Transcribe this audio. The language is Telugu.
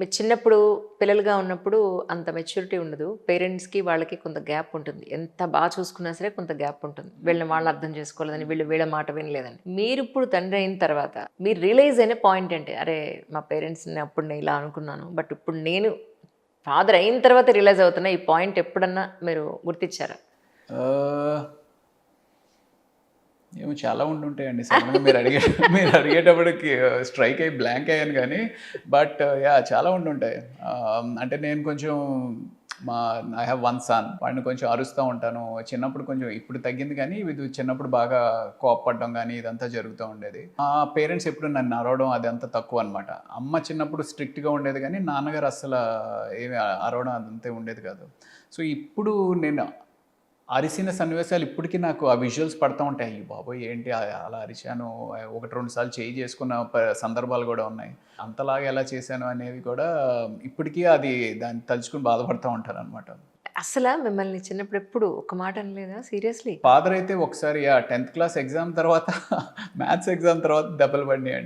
మీరు చిన్నప్పుడు పిల్లలుగా ఉన్నప్పుడు అంత మెచ్యూరిటీ ఉండదు. పేరెంట్స్కి వాళ్ళకి కొంత గ్యాప్ ఉంటుంది. ఎంత బాగా చూసుకున్నా సరే కొంత గ్యాప్ ఉంటుంది. వీళ్ళని వాళ్ళు అర్థం చేసుకోలేదని వీళ్ళు వీళ్ళ మాట వినలేదని. మీరు ఇప్పుడు తండ్రి అయిన తర్వాత మీరు రియలైజ్ అయిన పాయింట్ ఏంటి? అరే మా పేరెంట్స్ని అప్పుడు నేను ఇలా అనుకున్నాను. బట్ ఇప్పుడు నేను ఫాదర్ అయిన తర్వాత రియలైజ్ అవుతున్నా ఈ పాయింట్ ఎప్పుడన్నా మీరు గుర్తించారా? ఏమో చాలా ఉండుంటాయండి. సడన్గా మీరు అడిగే మీరు అడిగేటప్పటికి స్ట్రైక్ అయ్యి బ్లాంక్ అయ్యాను కానీ బట్ యా చాలా ఉండుంటాయి. ఉంటాయి అంటే నేను కొంచెం మా ఐ హ్యావ్ వన్ సన్. వాడిని కొంచెం అరుస్తూ ఉంటాను. చిన్నప్పుడు కొంచెం ఇప్పుడు తగ్గింది కానీ ఇది చిన్నప్పుడు బాగా కోప్పడడం కానీ ఇదంతా జరుగుతూ ఉండేది. మా పేరెంట్స్ ఎప్పుడు నన్ను అరవడం అది అంత తక్కువ అనమాట అమ్మ చిన్నప్పుడు స్ట్రిక్ట్గా ఉండేది కానీ నాన్నగారు అసలు ఏమి అరవడం అదంతా ఉండేది కాదు. సో ఇప్పుడు నేను అరిసిన సన్నివేశాలు ఇప్పటికీ నాకు ఆ విజువల్స్ పడతా ఉంటాయి. అయ్యి బాబోయ్ ఏంటి ఆ- అలా అరిచాను? ఒకటి రెండు సార్లు చేయి చేసుకున్న సందర్భాలు కూడా ఉన్నాయి. అంతలాగా ఎలా చేశాను అనేవి కూడా ఇప్పటికీ అది దాన్ని తలుచుకుని బాధపడుతూ ఉంటాను అనమాట అసలు మిమ్మల్ని చిన్నప్పుడు ఎప్పుడు ఒక మాట అనలేదా? సీరియస్లీ? ఫాదర్ అయితే ఒకసారి టెన్త్ క్లాస్ ఎగ్జామ్ తర్వాత మ్యాథ్స్ ఎగ్జామ్ తర్వాత దెబ్బలు పడినాయండి.